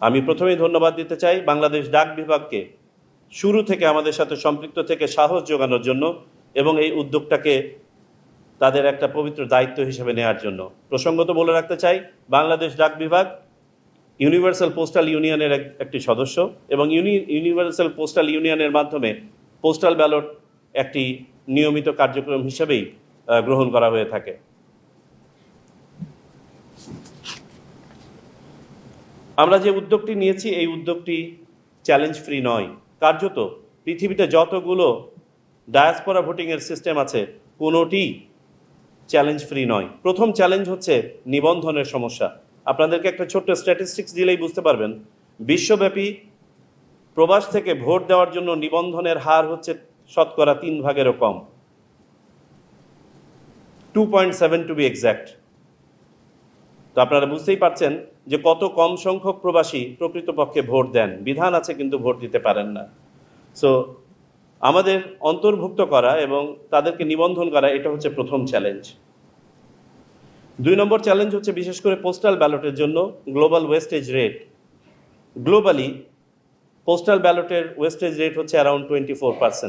আমি প্রথমেই ধন্যবাদ দিতে চাই বাংলাদেশ ডাক বিভাগকে শুরু থেকে আমাদের সাথে সম্পৃক্ত থেকে সাহস যোগানোর জন্য এবং এই উদ্যোগটাকে তাদের একটা পবিত্র দায়িত্ব হিসেবে নেওয়ার জন্য। প্রসঙ্গত বলে রাখতে চাই, বাংলাদেশ ডাক বিভাগ ইউনিভার্সাল পোস্টাল ইউনিয়নের এক- একটি সদস্য এবং ইউনি ইউনিভার্সাল পোস্টাল ইউনিয়নের মাধ্যমে পোস্টাল ব্যালট একটি নিয়মিত কার্যক্রম হিসেবেই গ্রহণ করা হয়ে থাকে। আমরা যে উদ্যোগটি নিয়েছি, এই উদ্যোগটি চ্যালেঞ্জ ফ্রি নয়। কার্যত পৃথিবীতে যতগুলো ডায়াসপোরা ভোটিংয়ের সিস্টেম আছে, কোনোটি চ্যালেঞ্জ ফ্রি নয়। প্রথম চ্যালেঞ্জ হচ্ছে নিবন্ধনের সমস্যা। আপনাদেরকে একটা ছোট্ট স্ট্যাটিস্টিক্স দিলেই বুঝতে পারবেন। বিশ্বব্যাপী প্রবাস থেকে ভোট দেওয়ার জন্য নিবন্ধনের হার হচ্ছে শতকরা তিন ভাগেরও কম। Two point seven to be exact তো আপনারা বুঝতেই পারছেন যে কত কম সংখ্যক প্রবাসী প্রকৃতপক্ষে ভোট দেন। বিধান আছে কিন্তু ভোট দিতে পারেন না। সো আমাদের অন্তর্ভুক্ত করা এবং তাদেরকে নিবন্ধন করা, এটা হচ্ছে প্রথম চ্যালেঞ্জ দুই নম্বর চ্যালেঞ্জ হচ্ছে বিশেষ করে পোস্টাল ব্যালটের জন্য global wastage rate globally postal ব্যালটের wastage rate হচ্ছে অ্যারাউন্ড টোয়েন্টি ফোর পার্সেন্ট